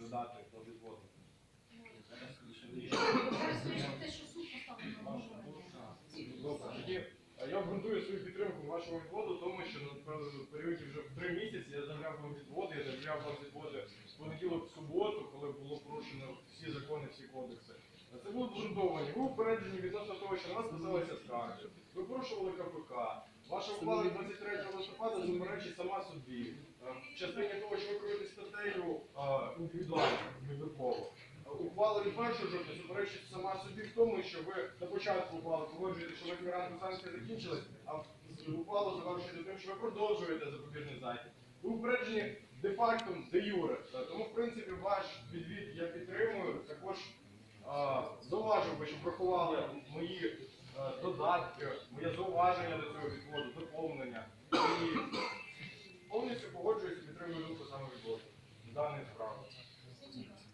додати до відводу. Те, що суд поставив на обговорення. Добре, тоді е, я обґрунтую свою підтримку вашого відводу, тому що в періоді вже в три місяці я заявляв вам відводи, я заявляв вам відводи з понеділок в суботу, коли було порушено всі закони, всі кодекси. Це були обґрунтовані. Ви упереджені відносно того, що на вас писалися скарги. Ви порушували КПК. Ваша ухвала 23 листопада суперечить сама собі. Е, В частині статтею індивідуально, вибірково. Ухвала від 1 жовтня суперечить сама собі в тому, що ви на початку ухвали погоджуєте, що ветеранські санкції закінчились, а в- ухвалу завершуєте тим, що ви продовжуєте запобіжний захід. Ви упереджені де-факто, де юре. Тому, в принципі, ваш підвід я підтримую. Також зауважив би, що врахували мої додатки, моє зауваження до цього відводу, доповнення. І повністю погоджуюся, підтримую думку саме відводу done it wrong.